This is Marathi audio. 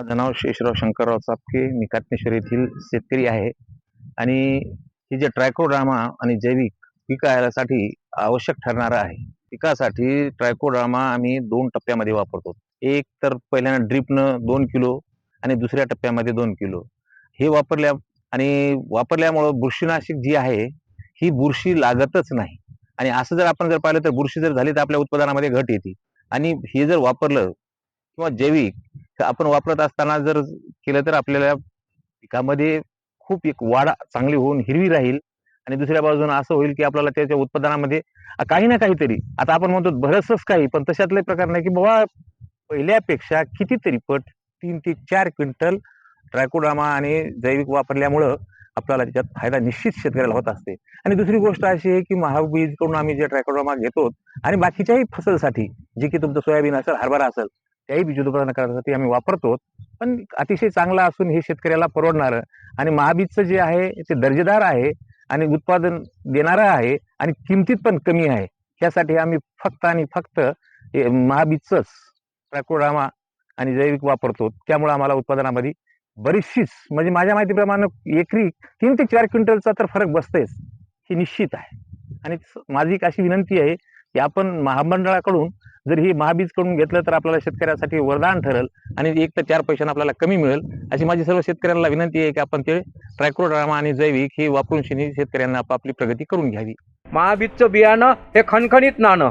माझं नाव शेषराव शंकरराव चापके मी कातनेश्वर येथील शेतकरी आहे. आणि हे जे ट्रायकोड्रामा आणि जैविक पिकासाठी आवश्यक ठरणारं आहे. पिकासाठी ट्रायकोड्रामा आम्ही दोन टप्प्यामध्ये वापरतो. एक तर पहिल्यांदा ड्रिपनं दोन किलो आणि दुसऱ्या टप्प्यामध्ये दोन किलो. हे वापरल्या आणि वापरल्यामुळं बुरशीनाशक जी आहे ही बुरशी लागतच नाही. आणि असं जर आपण जर पाहिलं तर बुरशी जर झाली तर आपल्या उत्पादनामध्ये घट येते. आणि हे जर वापरलं किंवा जैविक आपण वापरत असताना जर केलं तर आपल्याला पिकामध्ये खूप एक वाढ चांगली होऊन हिरवी राहील. आणि दुसऱ्या बाजूने असं होईल की आपल्याला त्याच्या उत्पादनामध्ये काही ना काहीतरी. आता आपण म्हणतो बरंचसंच काही पण तशातले प्रकार नाही की बाबा पहिल्यापेक्षा कितीतरी पट तीन ते चार क्विंटल ट्रायकोड्रामा आणि जैविक वापरल्यामुळं आपल्याला त्याच्यात फायदा निश्चित शेतकऱ्याला होत असते. आणि दुसरी गोष्ट अशी आहे की महाबीजकडून आम्ही जे ट्रॅकोड्रामा घेतो आणि बाकीच्याही फसलसाठी जे की तुमचं सोयाबीन असेल हरभरा असेल त्याही बीज उत्पादन करण्यासाठी आम्ही वापरतो पण अतिशय चांगला असून हे शेतकऱ्याला परवडणारं. आणि महाबीजचं जे आहे ते दर्जेदार आहे आणि उत्पादन देणारं आहे आणि किमतीत पण कमी आहे. त्यासाठी आम्ही फक्त आणि फक्त महाबीजचंच ट्रॅकोडामा आणि जैविक वापरतो त्यामुळे आम्हाला उत्पादनामध्ये बरीचशीच म्हणजे माझ्या माहितीप्रमाणे एकरी तीन ते चार क्विंटलचा तर फरक बसतेच ही निश्चित आहे. आणि माझी एक अशी विनंती आहे की आपण महामंडळाकडून जर ही महाबीजकडून घेतलं तर आपल्याला शेतकऱ्यासाठी वरदान ठरेल आणि एक तर चार पैशांना आपल्याला कमी मिळेल. अशी माझी सर्व शेतकऱ्यांना विनंती आहे की आपण ते ट्रायक्रोड्रामा आणि जैविक हे वापरून शेतकऱ्यांना आपापली प्रगती करून घ्यावी. महाबीजचं बियाणं हे खणखणीत नाणं.